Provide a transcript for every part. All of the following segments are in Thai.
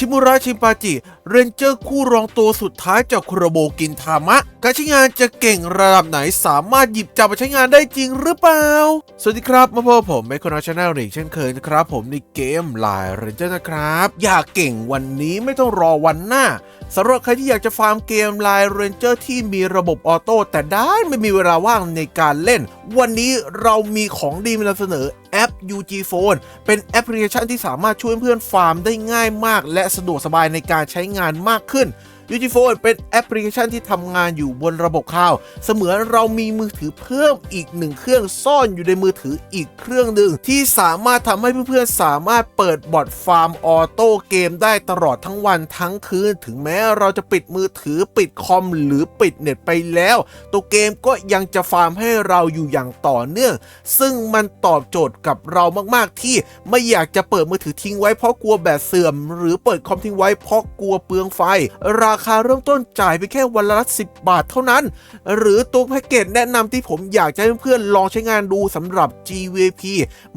ชิมุระชิมปาจิเรนเจอร์คู่รองตัวสุดท้ายจากคุโรโบกินทามะ การใช้งานจะเก่งระดับไหนสามารถหยิบจับมาใช้งานได้จริงหรือเปล่า สวัสดีครับมาพบผมเมคอนชาแนลอีกเช่นเคยนะครับ ผมในเกมลน์เรนเจอร์นะครับ อยากเก่งวันนี้ไม่ต้องรอวันหน้าสำหรับใครที่อยากจะฟาร์มเกม Line Ranger ที่มีระบบออโต้แต่ด้านไม่มีเวลาว่างในการเล่น วันนี้เรามีของดีมานำเสนอแอป UG Phone เป็นแอปพลิเคชันที่สามารถช่วยเพื่อนฟาร์มได้ง่ายมาก และสะดวกสบายในการใช้งานมากขึ้น UG Phone เป็นแอปพลิเคชันที่ทำงานอยู่บนระบบคลาว เสมือนเรามีมือถือเพิ่มอีกหนึ่งเครื่องซ่อนอยู่ในมือถืออีกเครื่องหนึ่งที่สามารถทำให้เพื่อนๆสามารถเปิดบอทฟาร์มออโต้เกมได้ตลอดทั้งวันทั้งคืน ถึงแม้เราจะปิดมือถือปิดคอมหรือปิดเน็ตไปแล้ว ตัวเกมก็ยังจะฟาร์มให้เราอยู่อย่างต่อเนื่อง ซึ่งมันตอบโจทย์กับเรามากๆที่ไม่อยากจะเปิดมือถือทิ้งไว้เพราะกลัวแบตเสื่อม หรือเปิดคอมทิ้งไว้เพราะกลัวเปลืองไฟราราคาเริ่มต้นจ่ายไปแค่วันละ10บาทเท่านั้น หรือตัวแพ็กเกจแนะนำที่ผมอยากจะให้เพื่อนๆลองใช้งานดูสำหรับ GVP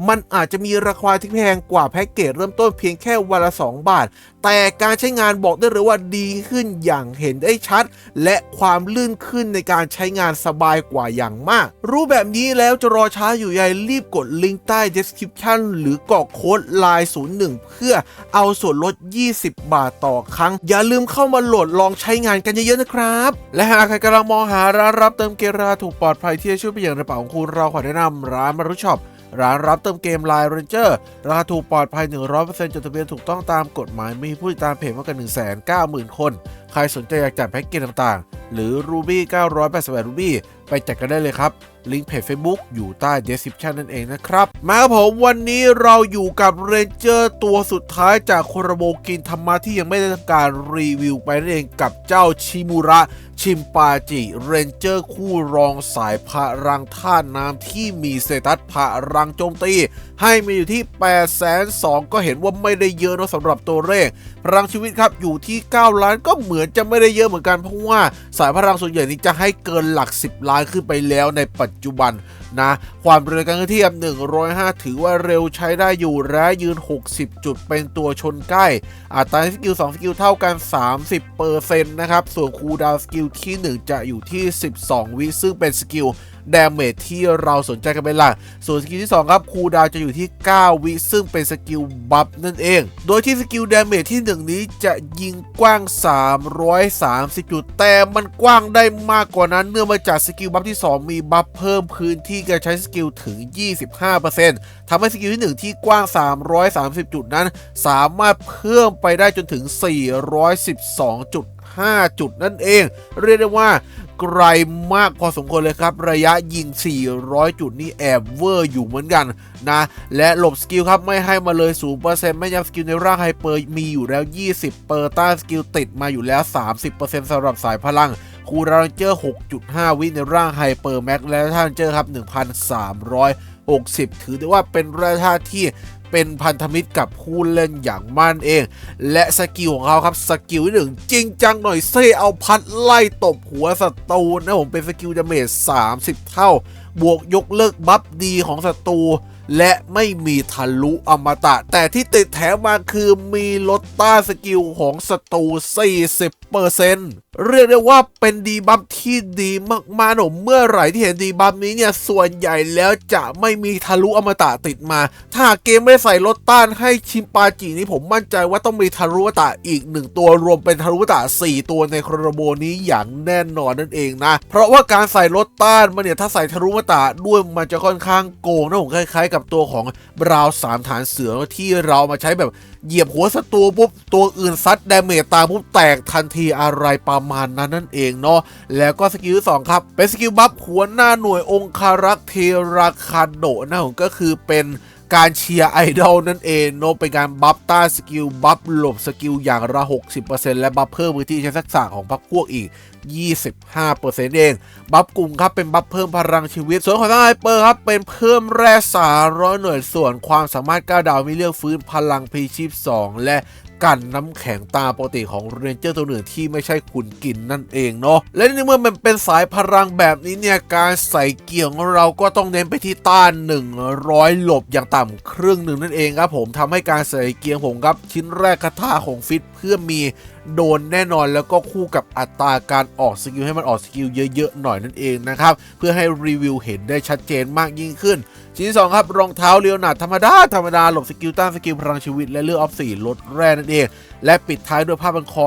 มันอาจจะมีราคาที่แพงกว่าแพ็กเกจเริ่มต้นเพียงแค่วันละ 2 บาท แต่การใช้งานบอกได้เลยว่าดีขึ้นอย่างเห็นได้ชัด และความลื่นขึ้นในการใช้งานสบายกว่าอย่างมาก รู้แบบนี้แล้วจะรอช้าอยู่ใหญ่รีบกดลิงก์ใต้ description หรือกรอกโค้ด line 01 เพื่อเอาส่วนลด 20 บาทต่อครั้ง อย่าลืมเข้ามาโหลดลองใช้งานกันเยอะๆนะครับ และหากใครกำลังมองหาร้านรับเติมเกมราถูกปลอดภัยที่จะช่วยไปอย่างกระเป๋าของคุณเราขอแนะนำร้านมารุช็อป ร้านรับเติมเกม Line Ranger ราคาถูกปลอดภัย 100%จดทะเบียนถูกต้องตามกฎหมายมีผู้ติดตามเพจมากกว่า190,000 คน ใครสนใจอยากจัดแพ็กเกจต่างๆ หรือ Ruby 988 Ruby ไปจัดกันได้เลยครับ ลิงก์เพจ Facebook อยู่ใต้ description นั่นเองนะครับ มาครับผมวันนี้เราอยู่กับเรนเจอร์ตัวสุดท้ายจากโคโรโบกินธรรมะที่ยังไม่ได้ทำการรีวิวไปนั่นเองกับเจ้าชิมูระชิมปาจิเรนเจอร์คู่รองสายพลังท่าน้ำที่มีเซตัสพลังโจมตี ให้มีอยู่ที่ 8 2 0 0 0ก็เห็นว่าไม่ได้เยอะนะสำหรับตัวเลข พลังชีวิตครับอยู่ที่ 9 ล้านก็เหมือนจะไม่ได้เยอะเหมือนกันเพราะว่าสายพลังส่วนใหญ่นี้จะให้เกินหลัก 10 ล้านขึ้นไปแล้วในปัจจุบันนะความเร็วการเคลื่อนที่อัน105 ถือว่าเร็วใช้ได้อยู่และยืน 60 จุดเป็นตัวชนใกล้อัตราสกิล 2 สกิลเท่ากัน 30%นะครับ ส่วนคูดาวสกิลที่ 1 จะอยู่ที่ 12 วิซึ่งเป็นสกิล ดาเมจที่เราสนใจกันเป็นหลักส่วนสกิลที่ 2 ครับคูดาวจะอยู่ที่ 9 วิซึ่งเป็นสกิลบัฟนั่นเอง โดยที่สกิลดาเมจที่ 1 นี้จะยิงกว้าง 330 จุด แต่มันกว้างได้มากกว่านั้น เนื่องมาจากสกิลบัฟที่ 2 มีบัฟเพิ่มพื้นที่การใช้สกิลถึง 25%ทำให้สกิลที่ 1 ที่กว้าง 330 จุดนั้น สามารถเพิ่มไปได้จนถึง 412จุด5จุดนั่นเอง เรียกได้ว่า กลมากพอสมควรเลยครับ ระยะยิง 400 จุดนี่แอบเวอร์อยู่เหมือนกันนะ และหลบสกิลครับไม่ให้มาเลย 0%ไม่ย้ำสกิลในร่างไฮเปอร์มีอยู่แล้ว 20 เปอร์ต้านสกิลติดมาอยู่แล้ว 30%สำหรับสายพลังคูลดานเจอร์ 6.5 วิในร่างไฮเปอร์แม็กและท่านเจอร์ครับ 1,360 ถือได้ว่าเป็นแร่ธาตุที่ เป็นพันธมิตรกับผู้เล่นอย่างมั่นเอง และสกิลของเขาครับสกิลหนึ่งจริงจังหน่อยเซเอาพัดไล่ตบหัวศัตรูนะผมเป็นสกิลดาเมจ30 เท่า บวกยกเลิกบัฟดีของศัตรูและไม่มีทะลุอมตะ แต่ที่ติดแถมมาคือมีลดต้านสกิลของศัตรู40 เรียกได้ว่าเป็นดีบัฟที่ดีมากๆผมเมื่อไหร่ที่เห็นดีบัฟนี้เนี่ยส่วนใหญ่แล้วจะไม่มีทะลุอมตะติดมา ถ้าเกมไม่ใส่ลดต้านให้ชิมปาจินี่ผมมั่นใจว่าต้องมีทะลุอมตะอีกหนึ่งตัวรวมเป็นทะลุอมตะ4 ตัวในโครโบนี้อย่างแน่นอนนั่นเองนะ เพราะว่าการใส่ลดต้านมันเนี่ยถ้าใส่ทะลุอมตะด้วยมันจะค่อนข้างโกงนะผมคล้าย ๆ กับตัวของบราวสามฐานเสือที่เรามาใช้แบบ เหยียบหัวศัตรูปุ๊บตัวอื่นซัดดาเมจตามปุ๊บแตกทันทีอะไรประมาณนั้นนั่นเองเนาะแล้วก็สกิลที่สองครับ เป็นสกิลบัฟหัวหน้าหน่วยองคารักษ์เทราคาโดนะผมก็คือเป็น การเชียร์ไอดอลนั่นเองโนเป็นการบัฟต้าสกิลบัฟหลบสกิลอย่างละ 60%และบัฟเพิ่มพื้นที่ใช้ทักษะของพรรคพวกอีก 25%เอง บัฟกลุ่มครับเป็นบัฟเพิ่มพลังชีวิต ส่วนของทางไฮเปอร์ครับเป็นเพิ่มแร่สาร้อยหน่วยส่วนความสามารถก้าดาวมีเลือกฟื้นพลังพีชีพ 2 และ กันน้ำแข็งตามปกติของเรนเจอร์ตัวอื่นที่ไม่ใช่คุณกินนั่นเองเนาะและในเมื่อมันเป็นสายพลังแบบนี้เนี่ยการใส่เกี่ยวของเราก็ต้องเน้นไปที่ต้าน 100 หลบอย่างต่ำครึ่งหนึ่งนั่นเองครับผมทำให้การใส่เกียงผมครับชิ้นแรกคาถาของฟิตเพื่อมี โดนแน่นอนแล้วก็คู่กับอัตราการออกสกิลให้มันออกสกิลเยอะๆหน่อยนั่นเองนะครับเพื่อให้รีวิวเห็นได้ชัดเจนมากยิ่งขึ้น ชิ้นที่สองครับรองเท้าเรียวหนาธรรมดาธรรมดาหลบสกิลต้านสกิลพลังชีวิต และเลือกออฟสี่ลดแร่นั่นเอง และปิดท้ายด้วยผ้าพันคอ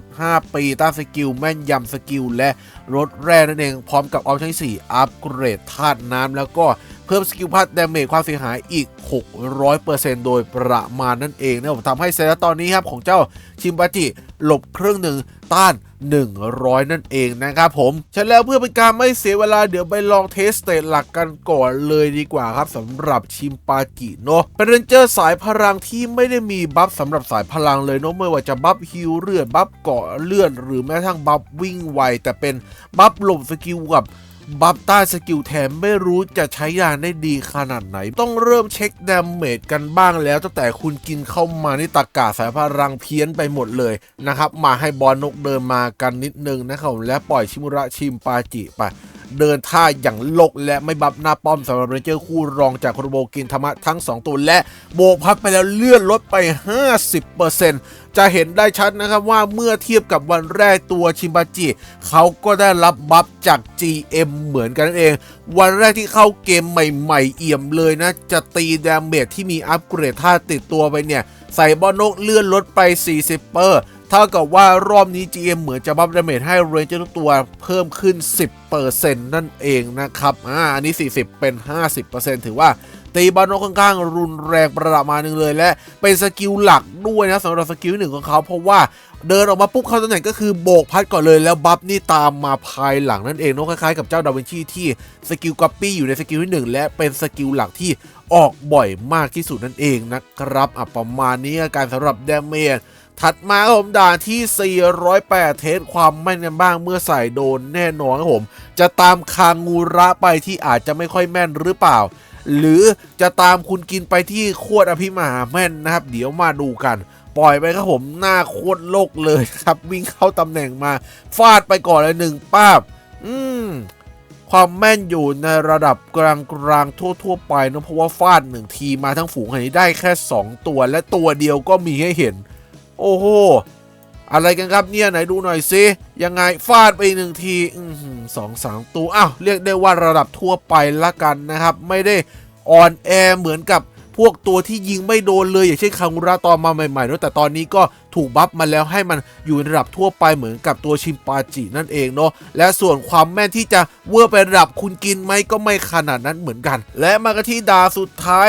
10.5 ปีต้านสกิลแม่นยำสกิลและลดแร่นั่นเอง พร้อมกับออปชั่นที่4อัปเกรดธาตุน้ำแล้วก็เพิ่มสกิลพัดดาเมจความเสียหายอีก 600%โดยประมาณนั่นเองนะผมทำให้เซตตอนนี้ครับของเจ้าชิมบาจิ หลบครึ่งหนึ่งต้าน 100 นั่นเองนะครับผมฉะนั้นแล้วเพื่อเป็นการไม่เสียเวลาเดี๋ยวไปลองเทสเตตหลักกันก่อนเลยดีกว่าครับสำหรับชิมปาจิเนาะเป็นเรนเจอร์สายพลังที่ไม่ได้มีบัฟสำหรับสายพลังเลยเนาะไม่ว่าจะบัฟฮิลเลือดบัฟเกาะเลือดหรือแม้กระทั่งบัฟวิ่งไวแต่เป็นบัฟหลบสกิลกับ บัฟต้าสกิลแถมไม่รู้จะใช้ยานได้ดีขนาดไหน ต้องเริ่มเช็คดาเมจกันบ้างแล้วตั้งแต่คุณกินเข้ามานี่ตากาสายพลังเพี้ยนไปหมดเลยนะครับ มาให้บอลนกเดินมากันนิดนึงนะครับ และปล่อยชิมุระชิมปาจิไป เดินท่าอย่างลกและไม่บับหน้าป้อมสำหรับเรนเจอร์คู่รองจากโคโรโบกินธรรมะทั้ง 2 ตัวและโบกพัดไปแล้วเลื่อนลดไป 50%จะเห็นได้ชัดนะครับว่าเมื่อเทียบกับวันแรกตัวชิมบาจิ เขาก็ได้รับบัฟจาก GM เหมือนกันนั่นเอง วันแรกที่เข้าเกมใหม่ๆ เอี่ยมเลยนะ จะตีดาเมจที่มีอัปเกรดท่าติดตัวไปเนี่ย ใส่บอลนกเลื่อนลดไป 40เปอร์ ท่ากับว่ารอบนี้ GM เหมือนจะบัฟดาเมจให้เรนเจอร์ทุกตัวเพิ่มขึ้น 10%นั่นเองนะครับอ่าอันนี้ 40 เป็น 50%ถือว่าตีบอลนกค่อนข้างรุนแรงประมาณหนึงเลย และเป็นสกิลหลักด้วยนะสำหรับสกิลหนึ่งของเขาเพราะว่าเดินออกมาปุ๊บเขาตำแหน่งก็คือโบกพัดก่อนเลยแล้วบัฟนี่ตามมาภายหลังนั่นเองนอะคล้ายๆกับเจ้าดาวินชีที่สกิลก๊อปปี้อยู่ในสกิลที่หนึ่งและเป็นสกิลหลักที่ออกบ่อยมากที่สุดนั่นเองนะครับอะประมาณนี้การสำหรับเดเมจ ถัดมาครับผมด่านที่ 408 เทสความแม่นกันบ้างเมื่อใส่โดนแน่นอนครับผม จะตามคางงูระไปที่อาจจะไม่ค่อยแม่นหรือเปล่า หรือจะตามคุณกินไปที่โคตรอภิมหาแม่นนะครับ เดี๋ยวมาดูกัน ปล่อยไปครับผมหน้าโคตรโลกเลยครับ วิ่งเข้าตำแหน่งมา ฟาดไปก่อนเลยหนึ่งป้าบ อืมความแม่นอยู่ในระดับกลางกลางๆทั่ว ๆ ไปนะเพราะว่าฟาดหนึ่งทีมาทั้งฝูงอันนี้ได้แค่ 2 ตัว และตัวเดียวก็มีให้เห็น โอ้โห อะไรกันครับเนี่ยไหนดูหน่อยซิยังไงฟาดไปหนึ่งทีอืสองสามตัวอ้าวเรียกได้ว่าระดับทั่วไปละกันนะครับ ไม่ได้อ่อนแอเหมือนกับ พวกตัวที่ยิงไม่โดนเลยอย่างเช่นคางูระตอนมาใหม่ๆเนอะแต่ตอนนี้ก็ถูกบัฟมาแล้วให้มันอยู่ในระดับทั่วไปเหมือนกับตัวชิมปาจินั่นเองเนาะและส่วนความแม่นที่จะเวอร์ไประดับคุณกินไหมก็ไม่ขนาดนั้นเหมือนกัน และมากันที่ดาสุดท้าย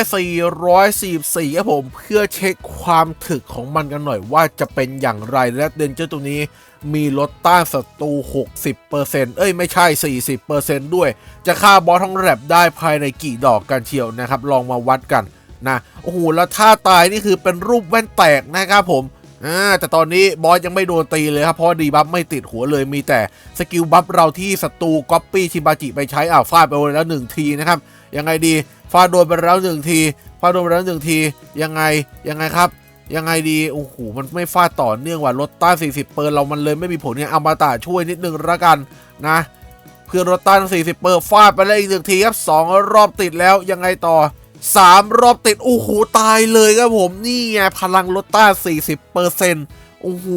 444ครับผมเพื่อเช็คความถึกของมันกันหน่อยว่าจะเป็นอย่างไรและเดนเจอร์ตัวนี้มีลดต้านศัตรู 60%เอ้ยไม่ใช่ 40%ด้วย จะฆ่าบอสทั้งแรปได้ภายในกี่ดอกกันเชียวนะครับ ลองมาวัดกัน นะโอ้โหแล้วท่าตายนี่คือเป็นรูปแว่นแตกนะครับผมอ่าแต่ตอนนี้บอสยังไม่โดนตีเลยครับเพราะดีบัฟไม่ติดหัวเลยมีแต่สกิลบัฟเราที่ศัตรูก๊อปปี้ชิบาจิไปใช้อ่าวฟาดไปแล้วหนึ่งทีนะครับยังไงดีฟาดโดนไปแล้วหนึ่งทีฟาดโดนไปแล้วหนึ่งทียังไงยังไงครับยังไงดีโอ้โหมันไม่ฟาดต่อเนื่องว่ะลดต้าน40 เปอร์เรามันเลยไม่มีผลเนี่ยเอามาตาช่วยนิดนึงละกันนะ เพื่อลดต้าน40 เปอร์ฟาดไปแล้วอีกหนึ่งทีครับสองรอบติดแล้วยังไงต่อ 3รอบติด โอ้โห ตายเลยครับผม นี่ไง พลังลดต้าน40เปอร์เซ็นต์โอ้โห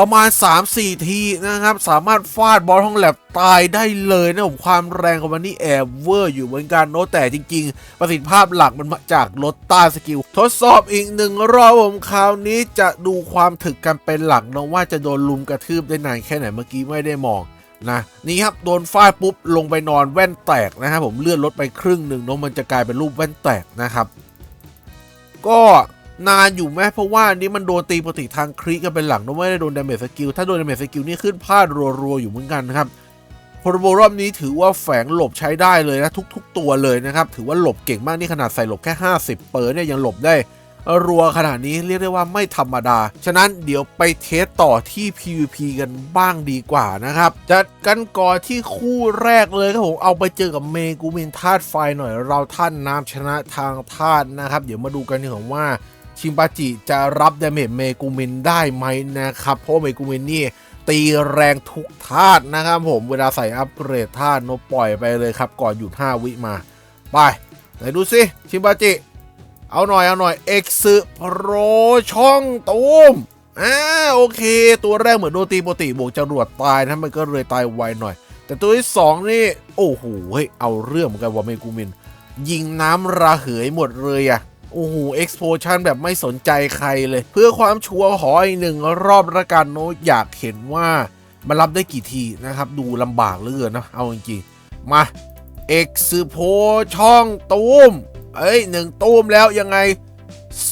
ประมาณ 3-4 ทีนะครับ สามารถฟาดบอลท้องแลบตายได้เลยนะผมความแรงของมันนี่แอบเวอร์อยู่เหมือนกันเนอะแต่จริง ๆ ประสิทธิภาพหลักมันมาจากลดต้านสกิล ทดสอบอีกหนึ่งรอบผมคราวนี้จะดูความถึกกันเป็นหลักนะว่าจะโดนลุมกระทืบได้นานแค่ไหนเมื่อกี้ไม่ได้มอง นะนี่ครับโดนฟาดปุ๊บลงไปนอนแว่นแตกนะครับผมเลื่อนลดไปครึ่งหนึ่งเนอะมันจะกลายเป็นรูปแว่นแตกนะครับ ก็นานอยู่ไหมเพราะว่านี่มันโดนตีปกติทางคลิกกันเป็นหลังเนอะไม่ได้โดนดาเมจสกิลถ้าโดนดาเมจสกิลนี่ขึ้นพลาดรัวๆอยู่เหมือนกันนะครับโพรโบรอบนี้ถือว่าแฝงหลบใช้ได้เลยนะทุก ๆ ตัวเลยนะครับถือว่าหลบเก่งมากนี่ขนาดใส่หลบแค่ 50 เปอร์เนี่ยยังหลบได้ รัวขนาดนี้เรียกได้ว่าไม่ธรรมดา ฉะนั้นเดี๋ยวไปเทสต่อที่ PVP กันบ้างดีกว่านะครับ จัดกันก่อนที่คู่แรกเลยครับผมเอาไปเจอกับเมกูมินธาตุไฟหน่อย เราท่านน้ำชนะทางธาตุนะครับ เดี๋ยวมาดูกันดีกว่าว่าชิมปาจิจะรับดาเมจเมกูมินได้ไหมนะครับ เพราะเมกูมินนี่ตีแรงทุกธาตุนะครับผมเวลาใส่อัปเกรดธาตุนปล่อยไปเลยครับ ก่อนหยุด 5 วิมา ไป ไหนดูสิชิมปาจิ เอาหน่อยเอาหน่อยเอ็กซ์โปรช่องตูมอ่าโอเค ตัวแรกเหมือนโดนตีปกติบวกจรวดตายนะมันก็เลยตายไวหน่อย แต่ตัวที่สองนี่ โอ้โหเฮ้ยเอาเรื่องเหมือนกันว่าเมกูมิน ยิงน้ำระเหยหมดเลยอะโอ้โหเอ็กซ์โพชันแบบไม่สนใจใครเลย เพื่อความชัวร์ขออีกหนึ่งรอบละกันโนอยากเห็นว่ามันรับได้กี่ทีนะครับ ดูลำบากเหลือเกินนะ เอาจริงๆมาเอ็กซ์โพช่องตูม เอ้ยหนึ่งตูมแล้วยังไง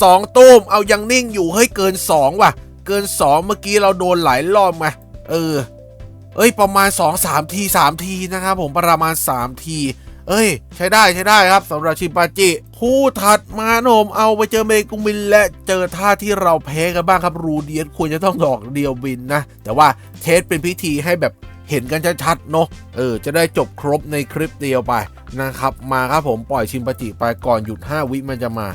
สองตูมเอายังนิ่งอยู่เฮ้ยเกินสองว่ะ เกินสองเมื่อกี้เราโดนหลายรอบไงเออ เอ้ยประมาณ2 3ที3ทีนะครับผมประมาณ3ที เอ้ย ใช้ได้ใช้ได้ครับสำหรับชิมปาจิคู่ถัดมาโนมเอาไปเจอเมกุมินและเจอท่าที่เราแพ้กันบ้างครับรูเดียนควรจะต้องดอกเดียวบินนะ แต่ว่าเทสเป็นพิธีให้แบบ เห็นกันชัดๆเนาะเออจะได้จบครบในคลิปเดียวไปนะครับมาครับผมปล่อยชิมปาจิไปก่อนหยุด 5 วิมันจะมา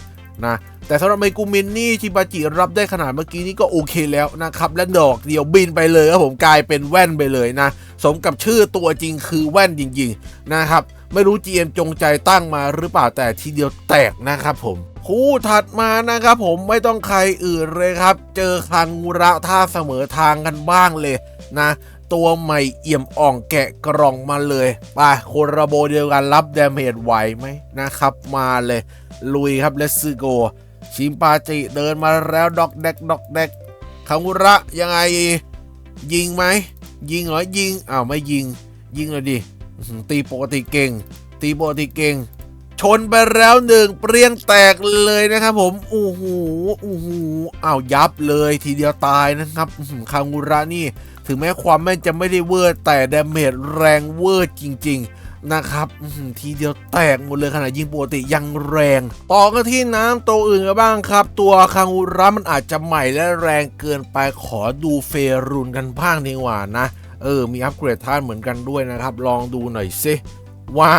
นะแต่สำหรับเมกุมินนี่ชิมปาจิรับได้ขนาดเมื่อกี้นี้ก็โอเคแล้วนะครับ และดอกเดียวบินไปเลยครับผมกลายเป็นแว่นไปเลยนะ สมกับชื่อตัวจริงคือแว่นจริง ๆ นะครับ ไม่รู้ GM จงใจตั้งมาหรือเปล่าแต่ทีเดียวแตกนะครับผม คู่ถัดมานะครับผมไม่ต้องใครอื่นเลยครับ เจอคังุระท่าเสมอทางกันบ้างเลยนะ ตัวใหม่เอี่ยมอ่องแกะกล่องมาเลยไปโคระโบเดียวกันรับดาเมจไหวไหมนะครับ มาเลย ลุยครับเลสซึโก ชิมปาจิเดินมาแล้วดอกแดกดอกแดกคังุระยังไง ยิงไหม ยิงเหรอยิงอ้าวไม่ยิง ยิงเลยดิตีปกติเก่ง ตีปกติเก่ง ชนไปแล้วหนึ่งเปรี้ยงแตกเลยนะครับผมโอ้โหโอ้โหอ้าวยับเลยทีเดียวตายนะครับคังุระนี่ ถึงแม้ความแม่นจะไม่ได้เวอร์แต่ดาเมจแรงเวอร์จริง ๆ นะครับทีเดียวแตกหมดเลยขนาดยิงปกติยังแรง ต่อกันที่น้ำตัวอื่นกันบ้างครับ ตัวคังุระมันอาจจะใหม่และแรงเกินไปขอดูเฟรุนกันบ้างดีกว่านะ เออ มีอัปเกรดท่านเหมือนกันด้วยนะครับ ลองดูหน่อยสิว่า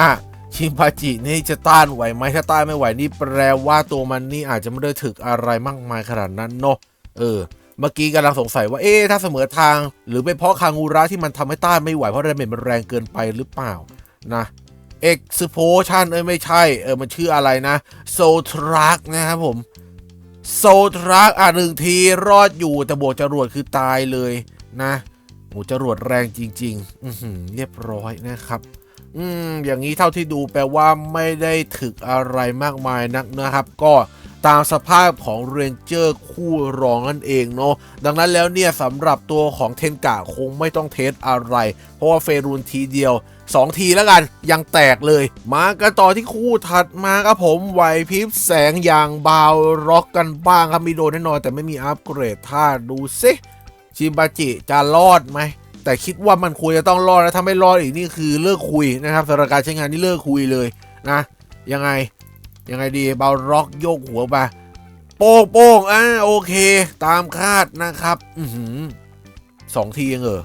ชิมพาจินี่จะต้านไหวไหมถ้าต้านไม่ไหวนี่แปลว่าตัวมันนี่อาจจะไม่ได้ถึกอะไรมากมายขนาดนั้นเนาะเออ เมื่อกี้กำลังสงสัยว่าเอ๊ะถ้าเสมอทาง หรือเป็นเพราะคางูระที่มันทำให้ต้านไม่ไหวเพราะดาเมจมันแรงเกินไปหรือเปล่านะเอ็กซ์โพชันเอ้ยไม่ใช่เออมันชื่ออะไรนะโซทรักนะครับผมโซทรักอะหนึ่งทีรอดอยู่แต่บวกจรวดคือตายเลยนะโหจรวดแรงจริง ๆ อืเรียบร้อยนะครับ อืมอย่างนี้เท่าที่ดูแปลว่าไม่ได้ถึกอะไรมากมายนักนะครับ ก็ ตามสภาพของเรนเจอร์คู่รองนั่นเองเนาะดังนั้นแล้วเนี่ยสำหรับตัวของเทนกะคงไม่ต้องเทสอะไร เพราะว่าเฟรูนทีเดียว 2 ทีแล้วกันยังแตกเลย มากันต่อที่คู่ถัดมาครับผมไหวพริบแสงอย่างบาวร็อกกันบ้างครับมีโดนแน่นอนแต่ไม่มีอัปเกรดท่าดูซิชิมบาจิจะรอดไหมแต่คิดว่ามันควรจะต้องรอดนะถ้าไม่รอดอีกนี่คือเลิกคุยนะครับสำหรับการใช้งานนี่เลิกคุยเลยนะยังไง ยังไงดีเบาล็อกโยกหัวไปโป้งโป้งอ่าโอเค ตามคาดนะครับ อืสองทีเองเออ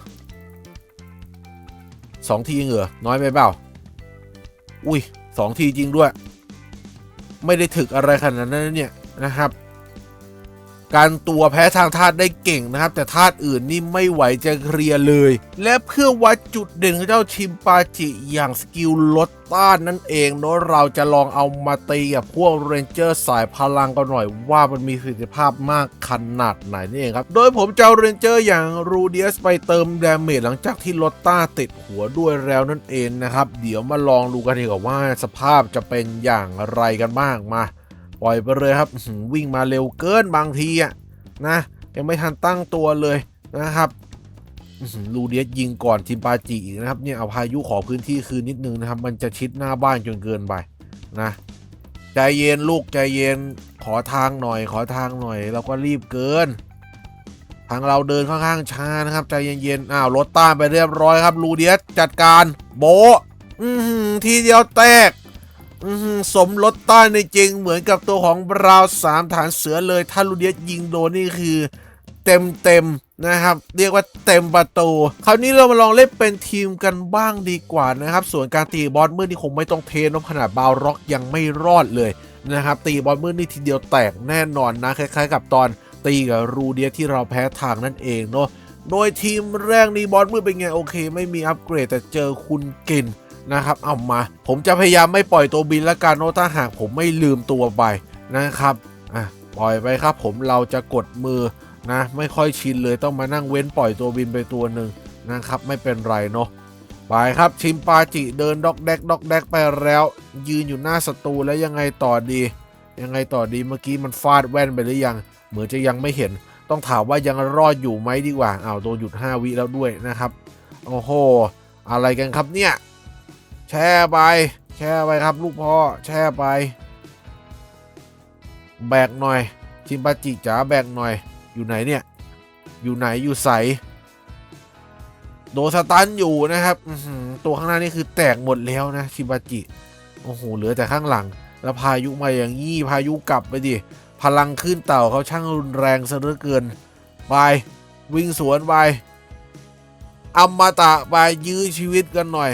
สองทีเองเออน้อยไปเปล่า อุ้ยสองทีจริงด้วย ไม่ได้ถึกอะไรขนาดนั้นเนี่ยนะครับ การตัวแพ้ทางธาตุได้เก่งนะครับ แต่ธาตุอื่นนี่ไม่ไหวจะเคลียร์เลย และเพื่อวัดจุดเด่นของเจ้าชิมปาจิอย่างสกิลลดต้านนั่นเองเนาะเราจะลองเอามาตีกับพวกเรนเจอร์สายพลังกันหน่อยว่ามันมีประสิทธิภาพมากขนาดไหนนี่เองครับ โดยผมจะเอาเรนเจอร์อย่างรูเดียสไปเติมดาเมจหลังจากที่ลดต้าติดหัวด้วยแล้วนั่นเองนะครับ เดี๋ยวมาลองดูกันดีกว่าว่าสภาพจะเป็นอย่างไรกันบ้างมา ล่อยไปเลยครับวิ่งมาเร็วเกินบางทีอะนะยังไม่ทันตั้งตัวเลยนะครับลูเดียสยิงก่อนทิมปาจิอีกนะครับเนี่ยเอาพายุขอพื้นที่คืนนิดนึงนะครับ มันจะชิดหน้าบ้านจนเกินไปนะใจเย็นลูกใจเย็นขอทางหน่อย ขอทางหน่อยเราก็รีบเกิน ทางเราเดินค่อนข้างช้านะครับ ใจเย็นๆอ้าวรถต้านไปเรียบร้อยครับ ลูเดียสจัดการโบอืทีเดียวแตก สมรถใต้ในจริงเหมือนกับตัวของบราวสามฐานเสือเลยถ้าลูเดียสยิงโดนนี่คือเต็มเต็มนะครับ เรียกว่าเต็มประตู คราวนี้เรามาลองเล่นเป็นทีมกันบ้างดีกว่านะครับ ส่วนการตีบอสมื่อนี่คงไม่ต้องเทนขนาดบาวร็อกยังไม่รอดเลยนะครับตีบอลมืดนี่ทีเดียวแตกแน่นอนนะคล้ายๆ กับตอนตีกับรูเดียที่เราแพ้ทางนั่นเองเนาะโดยทีมแรกนี่บอลมืดเป็นไงโอเค ไม่มีอัปเกรดแต่เจอคุณเกิน นะครับเอามา ผมจะพยายามไม่ปล่อยตัวบินละกันเนถ้าหากผมไม่ลืมตัวไปนะครับอะปล่อยไปครับ ผมเราจะกดมือนะไม่ค่อยชินเลยต้องมานั่งเว้นปล่อยตัวบินไปตัวหนึ่งนะครับ ไม่เป็นไรเนาะไปครับชิมปาจิเดินด็อกแดกด็อกแดกไปแล้ว ยืนอยู่หน้าศัตรูแล้วยังไงต่อดี ยังไงต่อดีเมื่อกี้มันฟาดแว่นไปหรือยัง เหมือนจะยังไม่เห็น ต้องถามว่ายังรอดอยู่ไหมดีกว่าอ้าวโดนหยุด 5 วิแล้วด้วยนะครับ โอ้โห อะไรกันครับเนี่ย แช่ไป แช่ไปครับ ลูกพ่อ แช่ไป แบกหน่อย ชิมปาจิจ๋าแบกหน่อย อยู่ไหนเนี่ย อยู่ไหนอยู่ใส โดสตันอยู่นะครับตัวข้างหน้านี่คือแตกหมดแล้วนะ ชิบาจิ โอ้โห เหลือแต่ข้างหลัง แล้วพายุมาอย่างงี้ พายุกลับไปดิ พลังขึ้นเต่าเขาช่างรุนแรงซะเหลือเกิน ไป วิ่งสวนไปอมตะไปยื้อชีวิตกันหน่อย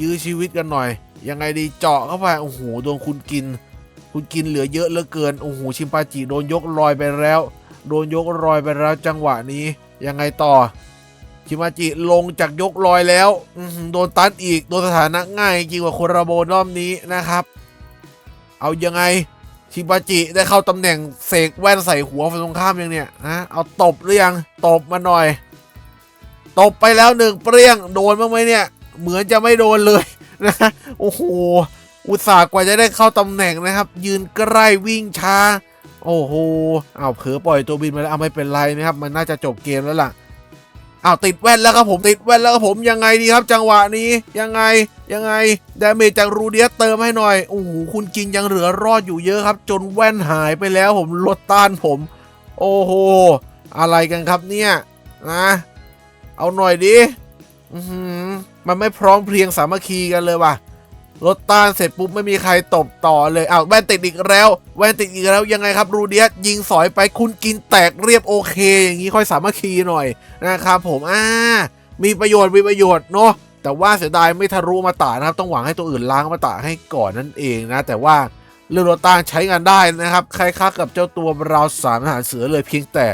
ยื้อชีวิตกันหน่อย ยังไงดีเจาะเข้าไปโอ้โหโดนคุณกิน คุณกินเหลือเยอะเหลือเกินโอ้โหชิมปาจิโดนยกลอยไปแล้ว โดนยกลอยไปแล้วจังหวะนี้ ยังไงต่อ ชิมาจิลงจากยกลอยแล้วโดนตันอีกโดนสถานะง่ายจริงกว่าโคราโบรอบนี้นะครับ เอายังไงชิมาจิได้เข้าตำแหน่งเสกแว่นใส่หัวฝั่งตรงข้ามยังเนี่ยนะเอาตบหรือยัง ตบมาหน่อย ตบไปแล้วหนึ่งเปรี้ยง โดนบ้างไหมเนี่ย เหมือนจะไม่โดนเลยนะโอ้โห อุตส่าห์กว่าจะได้เข้าตำแหน่งนะครับ ยืนใกล้วิ่งช้า โอ้โหเอาเผลอปล่อยตัวบินมาแล้วเอาไม่เป็นไรนะครับ มันน่าจะจบเกมแล้วล่ะอ้าวติดแว่นแล้วครับผมติดแว่นแล้วครับผมยังไงดีครับ จังหวะนี้ยังไงยังไงดาเมจจากรูเดียสเติมให้หน่อยโอ้โหคุณกินยังเหลือรอดอยู่เยอะครับ จนแว่นหายไปแล้วผมลดต้านผม โอ้โหอะไรกันครับเนี่ยนะ เอาหน่อยดิอือ มันไม่พร้อมเพรียงสามัคคีกันเลยว่ะลดต้านเสร็จปุ๊บไม่มีใครตบต่อเลยอ้าวแว่นติดอีกแล้ว แว่นติดอีกแล้วยังไงครับรูเดียสยิงสอยไปคุณกินแตกเรียบโอเค อย่างนี้ค่อยสามัคคีหน่อยนะครับผมอ่ามีประโยชน์มีประโยชน์เนาะแต่ว่าเสียดายไม่ทะลุมาตานะครับ ต้องหวังให้ตัวอื่นล้างมาตาให้ก่อนนั่นเองนะ แต่ว่าเรือโรตางใช้งานได้นะครับคล้ายๆกับเจ้าตัวราสามทหารเสือเลยเพียงแต่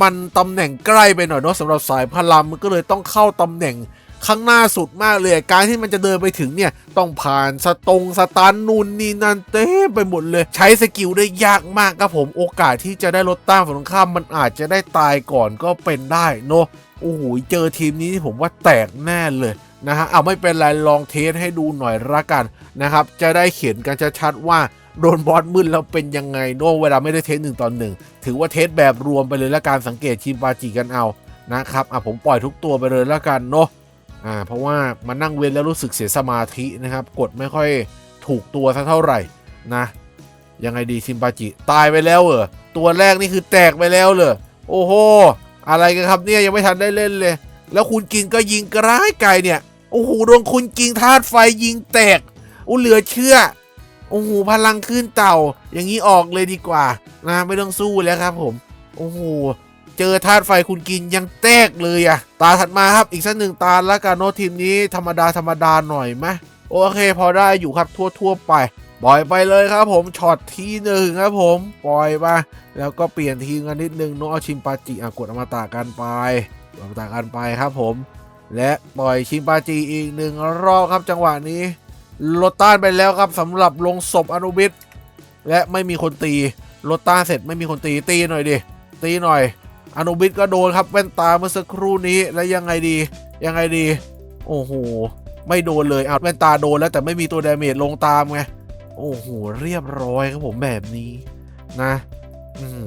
มันตำแหน่งใกล้ไปหน่อยเนาะสำหรับสายพลังมันก็เลยต้องเข้าตำแหน่ง ข้างหน้าสุดมากเลย การที่มันจะเดินไปถึงเนี่ย ต้องผ่านสตงสตันนูนนี่นั่นเต็มไปหมดเลย ใช้สกิลได้ยากมากครับผมโอกาสที่จะได้ลดต้านฝั่งตรงข้ามมันอาจจะได้ตายก่อนก็เป็นได้เนาะโอ้โหเจอทีมนี้ที่ผมว่าแตกแน่เลยนะฮะเอาไม่เป็นไรลองเทสให้ดูหน่อยละกันนะครับ จะได้เขียนกันชัดๆว่าโดนบอสมึนแล้วเป็นยังไงเนาะเวลาไม่ได้เทสหนึ่งตอนหนึ่งถือว่าเทสแบบรวมไปเลยละการสังเกตชิมปาจิกันเอานะครับอะผมปล่อยทุกตัวไปเลยละกันเนาะ อ่าเพราะว่ามานั่งเว้นแล้วรู้สึกเสียสมาธินะครับ กดไม่ค่อยถูกตัวสักเท่าไหร่นะยังไงดีซิมปาจิ ตายไปแล้วเหรอตัวแรกนี่คือแตกไปแล้วเหรอโอ้โหอะไรกันครับเนี่ยยังไม่ทันได้เล่นเลย แล้วคุณกินก็ยิงกระไรไกลเนี่ยโอ้โหโดนคุณกิงธาตุไฟยิงแตกอู้เหลือเชื่อโอ้โหพลังขึ้นเต่า อย่างนี้ออกเลยดีกว่านะไม่ต้องสู้แล้วครับผม โอ้โห เจอธาตุไฟคุณกินยังแตกเลยอะตาถัดมาครับอีกสักหนึ่งตาแล้วกันโนทีมนี้ธรรมดาธรรมดาหน่อยไหมโอเค พอได้อยู่ครับทั่วทั่วๆไปปล่อยไปเลยครับผมช็อตที่หนึ่งครับผมปล่อยไปแล้วก็เปลี่ยนทีมกันนิดนึงโนเอาชิมปาจิอะกดอมตะกันไปอมตะกันไปครับผม และปล่อยชิมปาจิอีกหนึ่งรอบครับจังหวะนี้ลดต้านไปแล้วครับสำหรับลงศพอนุบิสและไม่มีคนตีลดต้านเสร็จไม่มีคนตีตีหน่อยดิตีหน่อย อนุบิสก็โดนครับแว่นตาเมื่อสักครู่นี้แล้วยังไงดี ยังไงดี โอ้โห ไม่โดนเลยเอาแว่นตาโดนแล้วแต่ไม่มีตัวดาเมจลงตามไงโอ้โหเรียบร้อยครับผมแบบนี้นะอืม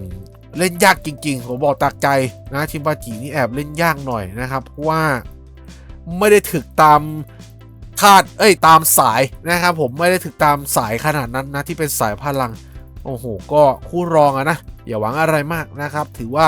เล่นยากจริงๆผมบอกตักใจนะชิมปาจินี่แอบเล่นยากหน่อยนะครับเพราะว่าไม่ได้ถึกตามคาดเอ้ยตามสายนะครับผมไม่ได้ถึกตามสายขนาดนั้นนะที่เป็นสายพลัง โอ้โห ก็คู่รองอะนะอย่าหวังอะไรมากนะครับ ถือว่า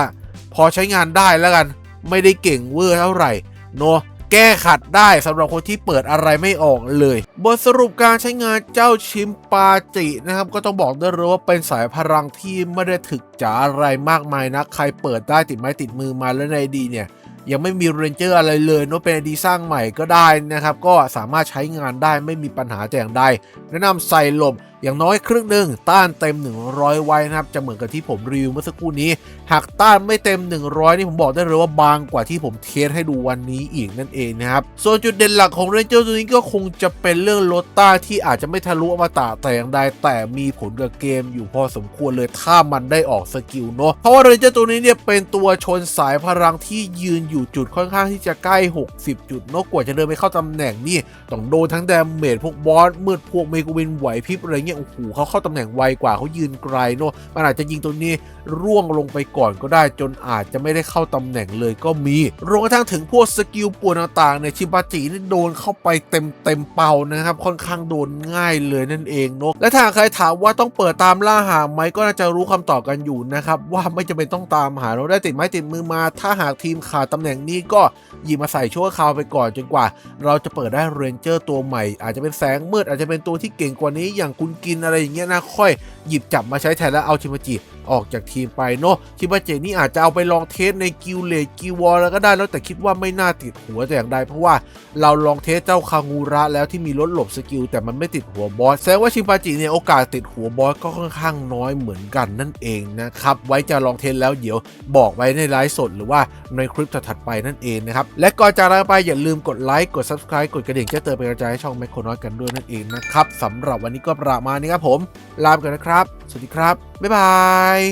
พอใช้งานได้แล้วกัน ไม่ได้เก่งเวอร์เท่าไหร่เนาะแก้ขัดได้สำหรับคนที่เปิดอะไรไม่ออกเลย บทสรุปการใช้งานเจ้าชิมปาจินะครับ ก็ต้องบอกได้เลยว่าเป็นสายพลังที่ไม่ได้ถึกจ๋าอะไรมากมายนะ ใครเปิดได้ติดไม้ติดมือมาแล้วในดีเนี่ย ยังไม่มีเรนเจอร์อะไรเลยเนาะเป็นดีสร้างใหม่ก็ได้นะครับ ก็สามารถใช้งานได้ไม่มีปัญหาแต่อย่างใดแนะนำใส่หลบอย่างน้อยครึ่งหนึ่งต้านเต็ม 100 ไว้นะครับ จะเหมือนกับที่ผมรีวิวเมื่อสักครู่นี้ หากต้านไม่เต็ม 100 นี่ผมบอกได้เลยว่าบางกว่าที่ผมเทสให้ดูวันนี้อีกนั่นเองนะครับ ส่วนจุดเด่นหลักของเรนเจอร์ตัวนี้ก็คงจะเป็นเรื่องโลต้าที่อาจจะไม่ทะลุอมตะแต่อย่างใดแต่มีผลกับเกมอยู่พอสมควรเลยถ้ามันได้ออกสกิลเนาะเพราะว่าเรนเจอร์ตัวนี้เนี่ยเป็นตัวชนสายพลังที่ยืนอยู่จุดค่อนข้างที่จะใกล้ 60 จุดเนาะกว่าจะเดินไปเข้าตำแหน่งนี่ต้องโดนทั้งแดมเมจพวกบอสมืดพวกเมกวินไหวพริบอะไรเงี้ยโอ้โหเขาเข้าตำแหน่งไวกว่าเขายืนไกลเนาะมันอาจจะยิงตัวนี้ร่วงลงไปก่อนก็ได้ จนอาจจะไม่ได้เข้าตำแหน่งเลยก็มีรวมกระทั่งถึงพวกสกิลป่วนต่างๆในชิบาจินี่โดนเข้าไปเต็มเต็มเป่านะครับ ค่อนข้างโดนง่ายเลยนั่นเองเนาะและถ้าใครถามว่าต้องเปิดตามล่าหาไหมก็น่าจะรู้คำตอบกันอยู่นะครับว่าไม่จำเป็นต้องตามหาเราได้ติดไม้ติดมือมา ถ้าหากทีมขาดตำแหน่งนี้ก็หยิบมาใส่ชั่วคราวไปก่อนจนกว่า เราจะเปิดได้เรนเจอร์ตัวใหม่ อาจจะเป็นแสงมืดอาจจะเป็นตัวที่เก่งกว่านี้อย่างคุณกินอะไรอย่างเงี้ยนะค่อยหยิบจับมาใช้แทนแล้วเอาชิมาจิออกจากทีมไปเนาะคิดว่าเจนี่อาจจะเอาไปลองเทสในกิลเลดกิวอลแล้วก็ได้แล้วแต่คิดว่าไม่น่าติดหัวแต่อย่างใดเพราะว่าเราลองเทสเจ้าคางูระแล้วที่มีลดหลบสกิลแต่มันไม่ติดหัวบอสแสดงว่าชิมปาจิเนี่ยโอกาสติดหัวบอสก็ค่อนข้างน้อยเหมือนกันนั่นเองนะครับไว้จะลองเทสแล้วเดี๋ยวบอกไว้ในไลฟ์สดหรือว่าในคลิปถัดไปนั่นเองนะครับและก่อนจากลาไปอย่าลืมกดไลค์กด subscribe กดกระดิ่งแจ้งเตือนเป็นกระจายให้ช่องแมคโครน้อยกันด้วยนั่นเองนะครับสำหรับวันนี้ก็ประมาณนี้ครับผม ลาไปก่อนนะครับ สวัสดีครับ บ๊ายบาย